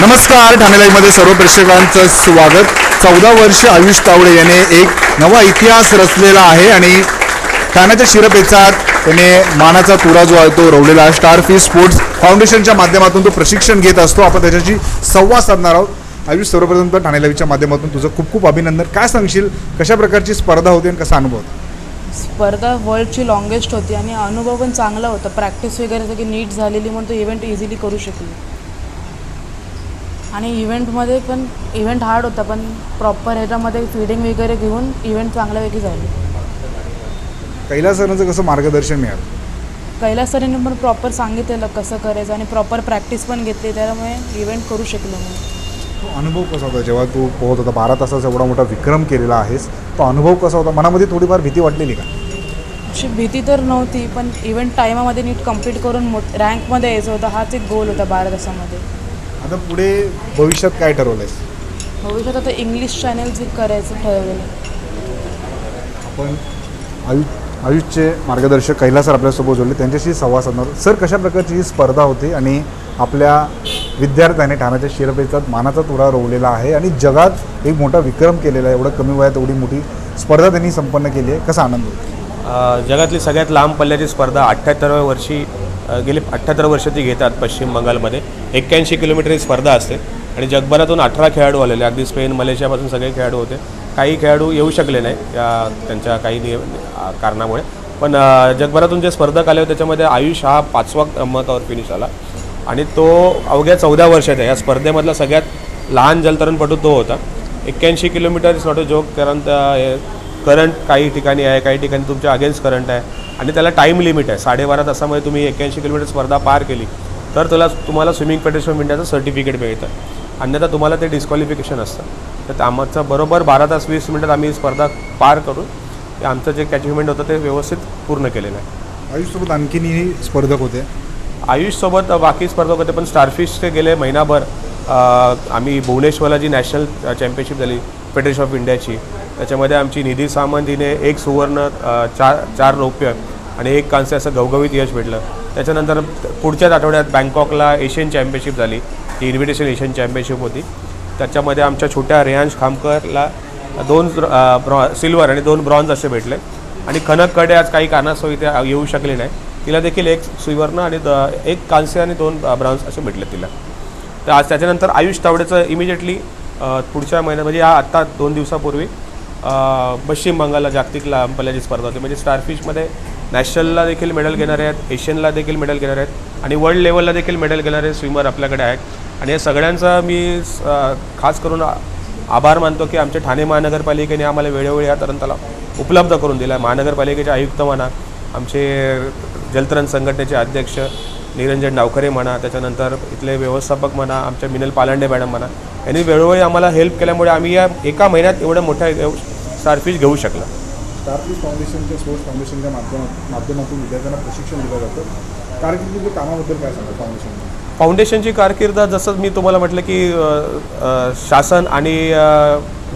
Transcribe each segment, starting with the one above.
नमस्कार ठाणे लाईव्हमध्ये सर्व प्रेक्षकांचं स्वागत. चौदा वर्ष आयुष तावडे याने एक नवा इतिहास रचलेला आहे आणि ठाण्याच्या शिरपेचात त्याने मानाचा तुरा जो आहे तो रोवलेला आहे. स्टार फिश स्पोर्ट्स फाउंडेशनच्या माध्यमातून तो प्रशिक्षण घेत असतो. आपण त्याच्याशी संवाद साधणार आहोत. आयुष सर्वप्रथम तर ठाणे लाईव्हच्या माध्यमातून तुझं खूप खूप अभिनंदन. काय सांगशील? कशा प्रकारची स्पर्धा होती आणि कसा अनुभव होता? स्पर्धा वर्ल्डची लॉंगेस्ट होती आणि अनुभव पण चांगला होता. प्रॅक्टिस वगैरे सगळी नीट झालेली म्हणून तो इव्हेंट इझिली करू शकली. आणि इव्हेंटमध्ये पण इव्हेंट हार्ड होता पण प्रॉपर ह्याच्यामध्ये फिडिंग वगैरे घेऊन इव्हेंट चांगल्यापैकी झाली. कैलास सरांचं कसं मार्गदर्शन मिळालं? कैलास सरांनी पण प्रॉपर सांगितलेलं कसं करायचं आणि प्रॉपर प्रॅक्टिस पण घेतली त्यामुळे इव्हेंट करू शकलो मी. तो अनुभव कसा होता? जेव्हा तू पोहत होता बारा तासाचा एवढा मोठा विक्रम केलेला आहेस तो अनुभव कसा होता? मनामध्ये थोडीफार भीती वाटलेली का? अशी भीती तर नव्हती पण इव्हेंट टायमामध्ये नीट कंप्लीट करून मोठ रँकमध्ये यायचं होतं हाच एक गोल होता बारा तासामध्ये. आता पुढे भविष्यात काय ठरवलंय? भविष्यात आता इंग्लिश चॅनेल जे करायचं ठरवलेलं आपण आयुष आयुषचे मार्गदर्शक कैलास सर आपल्यासोबत जोडले त्यांच्याशी संवाद साधणार. सर कशा प्रकारची ही स्पर्धा होती आणि आपल्या विद्यार्थ्याने ठाण्याच्या शिरपेचात मानाचा तुरा रोवलेला आहे आणि जगात एक मोठा विक्रम केलेला आहे. एवढं कमी वयात एवढी मोठी स्पर्धा त्यांनी संपन्न केली आहे. कसा आनंद होतो? अ, जगातली सगळ्यात लांब पल्ल्याची स्पर्धा अठ्ठ्याहत्तरव्या वर्षी गेली अठ्ठ्याहत्तर वर्ष ती घेतात पश्चिम बंगालमध्ये. एक्क्याऐंशी किलोमीटर ही स्पर्धा असते. आणि जगभरातून अठरा खेळाडू आलेले अगदी स्पेन मलेशियापासून सगळे खेळाडू होते. काही खेळाडू येऊ शकले नाही या त्यांच्या काही नियम कारणामुळे. पण जगभरातून जे स्पर्धक आले होते त्याच्यामध्ये आयुष हा पाचवा क्रमांकावर फिनिश आला आणि तो अवघ्या चौदा वर्षाचा या स्पर्धेमधला सगळ्यात लहान जलतरणपटू तो होता. एक्क्याऐंशी kilometre is not a joke कारण त्या- हे करंट काही ठिकाणी आहे काही ठिकाणी तुमच्या अगेन्स्ट करंट आहे. आणि त्याला टाईम लिमिट आहे. साडेबारा तासामध्ये तुम्ही एक्क्याऐंशी किलोमीटर स्पर्धा पार केली तर तुला तुम्हाला स्विमिंग फेडरेशन ऑफ इंडियाचं सर्टिफिकेट मिळतं. अन्यथा तुम्हाला ते डिस्क्वालिफिकेशन असतं. तर आमचं बरोबर बारा तास वीस मिनिटात आम्ही स्पर्धा पार करून ते आमचं जे अचिव्हमेंट होतं ते व्यवस्थित पूर्ण केलेलं आहे. आयुषसोबत आणखीनही स्पर्धक होते? आयुषसोबत बाकी स्पर्धक होते पण स्टारफिशचे गेले महिनाभर. आम्ही भुवनेश्वरला जी नॅशनल चॅम्पियनशिप झाली फेडरेशन ऑफ इंडियाची त्याच्यामध्ये आमची निधी सामंत हिने एक सुवर्ण चार चार रौप्य आणि एक कांस्य असं घवघवीत यश भेटलं त्याच्यानंतर पुढच्याच आठवड्यात बँकॉकला एशियन चॅम्पियनशिप झाली. ती इन्व्हिटेशन एशियन चॅम्पियनशिप होती. त्याच्यामध्ये आमच्या छोट्या रेहांश खामकरला दोन ब्रॉ सिल्वर आणि दोन ब्रॉन्झ असे भेटले. आणि खनककडे आज काही कारणास्तव इथे येऊ शकले नाही. तिला देखील एक सुवर्ण आणि द- एक कांस्य आणि दोन ब्रॉन्झ असे भेटले तिला. तर आज त्याच्यानंतर आयुष तावडेचं इमिजिएटली पुढच्या महिन्यात म्हणजे या आत्ता दोन दिवसापूर्वी पश्चिम बंगालला जागतिक लांब पल्ल्याची स्पर्धा होती. म्हणजे स्टारफिशमध्ये नॅशनलला देखील मेडल घेणारे आहेत एशियनला देखील मेडल घेणारे आहेत आणि वर्ल्ड लेवलला देखील मेडल घेणारे स्विमर आपल्याकडे आहेत. आणि या सगळ्यांचा मी खास करून आभार मानतो की आमच्या ठाणे महानगरपालिकेने आम्हाला वेळोवेळी या तरुणाला उपलब्ध करून दिला. आहे महानगरपालिकेचे आयुक्त म्हणा आमचे जलतरण संघटनेचे अध्यक्ष निरंजन डावखरे म्हणा त्याच्यानंतर इथले व्यवस्थापक म्हणा आमच्या मिनल पालांडे मॅडम म्हणा यांनी वेळोवेळी आम्हाला हेल्प केल्यामुळे आम्ही या एका महिन्यात एवढं मोठ्या स्टारफिश घेऊ शकला. स्टारफिश फाउंडेशनच्या स्पोर्ट्स फाउंडेशनच्या माध्यमात माध्यमातून विद्यार्थ्यांना प्रशिक्षण दिलं जातं. कारकिर्दीच्या कामाबद्दल काय सांगा फाउंडेशन फाउंडेशनची कारकीर्द जसं मी तुम्हाला म्हटलं की शासन आणि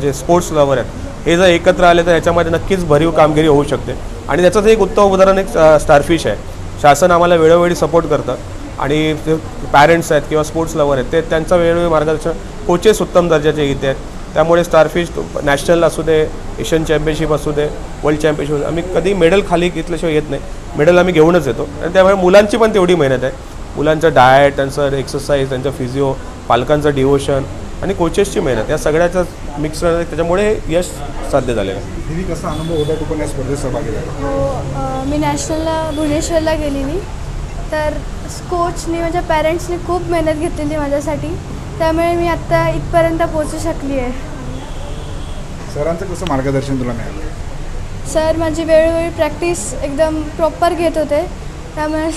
जे स्पोर्ट्स लवर आहेत हे जर एकत्र आले तर ह्याच्यामध्ये नक्कीच भरीव कामगिरी होऊ शकते. आणि त्याचंच एक उत्तम उदाहरण एक स्टारफिश आहे. शासन आम्हाला वेळोवेळी सपोर्ट करतं. आणि जे पॅरेंट्स आहेत किंवा स्पोर्ट्स लवर आहेत ते त्यांचं वेळोवेळी मार्गदर्शन कोचेस उत्तम दर्जाचे इथे आहेत. त्यामुळे स्टारफिश नॅशनल असू दे एशियन चॅम्पियनशिप असू दे वर्ल्ड चॅम्पियनशिप आम्ही कधी मेडल खाली घेतल्याशिवाय येत नाही. मेडल आम्ही घेऊनच येतो. आणि त्यामुळे मुलांची पण तेवढी मेहनत आहे. मुलांचं डाएट त्यांचं एक्सरसाइज त्यांचं फिजिओ पालकांचं डिवोशन आणि कोचेसची मेहनत. या सगळ्याचं मिक्सर त्याच्यामुळे यश साध्य झालेलं आहे. कसा अनुभव होता? तू पण या स्पर्धेत सहभागी झाला. हो मी नॅशनलला भुवनेश्वरला गेलेली. तर कोचनी माझ्या पॅरेंट्सनी खूप मेहनत घेतलेली माझ्यासाठी. त्यामुळे मी आत्ता इथपर्यंत पोचू शकली आहे. सरांचं कसं मार्गदर्शन तुला मिळालं? सर माझी वेळोवेळी प्रॅक्टिस एकदम प्रॉपर घेत होते. त्यामुळे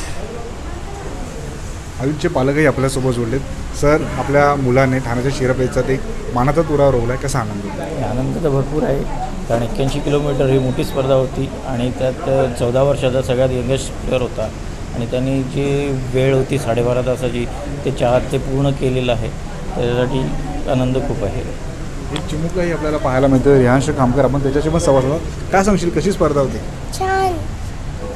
आयुषचे पालकही आपल्यासोबत जोडलेत. सर आपल्या मुलाने ठाण्याच्या शिरपेचात एक मानाचा तुरा रोवला आहे कसा आनंद होता? आनंद तर भरपूर आहे. कारण एक्क्याऐंशी किलोमीटर ही मोठी स्पर्धा होती आणि त्यात चौदा वर्षाचा सगळ्यात यंगेस्ट प्लेअर होता. आणि त्यांनी जी वेळ होती साडेबारा तासाची ते चार ते पूर्ण केलेलं आहे. त्याच्यासाठी आनंद खूप आहे. एक चिमुकलाही आपल्याला पाहायला मिळतं रिहांश खामकर आपण त्याच्याशी पण संवाद. काय सांगशील कशी स्पर्धा होती? छान.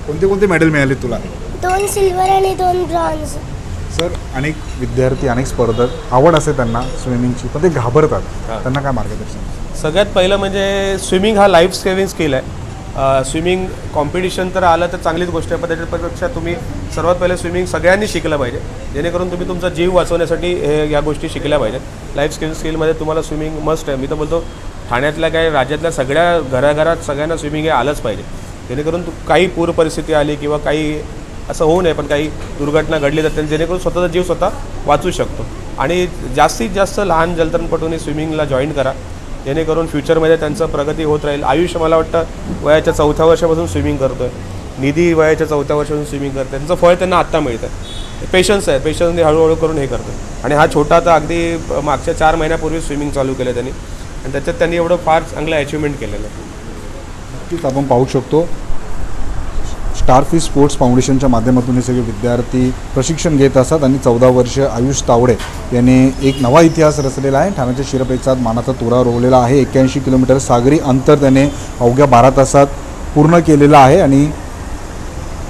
कोणते कोणते मेडल मिळाले तुला? दोन सिल्वर आणि दोन ब्रॉन्झ. सर अनेक विद्यार्थी अनेक स्पर्धक आवड असे त्यांना स्विमिंगची पण ते घाबरतात. त्यांना काय मार्गदर्शन? सगळ्यात पहिलं म्हणजे स्विमिंग हा लाईफ सेव्हिंग स्किल आहे. स्विमिंग कॉम्पिटिशन तर आलं तर चांगलीच गोष्ट आहे पण त्याच्यापेक्षा तुम्ही सर्वात पहिले स्विमिंग सगळ्यांनी शिकलं पाहिजे. जेणेकरून तुम्ही तुमचा जीव वाचवण्यासाठी हे या गोष्टी शिकल्या पाहिजेत. लाईफ स्किल स्किलमध्ये तुम्हाला स्विमिंग मस्ट आहे. मी तर बोलतो ठाण्यातल्या काय राज्यातल्या सगळ्या घराघरात सगळ्यांना स्विमिंग हे आलंच पाहिजे. जेणेकरून तू काही पूर परिस्थिती आली किंवा काही असं होऊ नये पण काही दुर्घटना घडली जाते जेणेकरून स्वतःचा जीव स्वतः वाचू शकतो. आणि जास्तीत जास्त लहान जलतरणपटूंनी स्विमिंगला जॉईन करा. जेणेकरून फ्युचरमध्ये त्यांचं प्रगती होत राहील. आयुष्य मला वाटतं वयाच्या चौथ्या वर्षापासून स्विमिंग करतो आहे निधी वयाच्या चौथ्या वर्षापासून स्विमिंग करते त्यांचं फळ त्यांना आत्ता मिळतं पेशन्स आहे. पेशन्सने हळूहळू करून हे करतो आणि हा छोटा तर अगदी मागच्या चार महिन्यापूर्वी स्विमिंग चालू केलं त्यांनी. आणि त्याच्यात त्यांनी एवढं फार चांगलं अचिव्हमेंट केलेलं आहे. नक्कीच आपण पाहू शकतो. स्टारफिश स्पोर्ट्स फाउंडेशनच्या माध्यमातून हे सगळे विद्यार्थी प्रशिक्षण घेत असतात आणि चौदा वर्ष आयुष तावडे यांनी एक नवा इतिहास रचलेला आहे. ठाण्याच्या शिरपेचात मानाचा तुरा रोवलेला आहे. एक्क्याऐंशी किलोमीटर सागरी अंतर त्याने अवघ्या बारा तासात पूर्ण केलेलं आहे आणि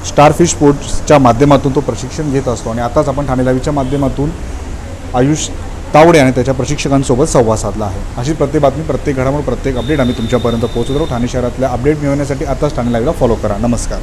स्टारफिश स्पोर्ट्सच्या माध्यमातून तो प्रशिक्षण घेत असतो. आणि आताच आपण ठाणे लाईव्हच्या माध्यमातून आयुष तावडे आणि त्याच्या प्रशिक्षकांसोबत संवाद साधला आहे. अशी प्रत्येक बातमी प्रत्येक घडामोड प्रत्येक अपडेट आम्ही तुमच्यापर्यंत पोहोचत राहू. ठाणे शहरातल्या अपडेट मिळवण्यासाठी आताच ठाणे लाईव्हला फॉलो करा. नमस्कार.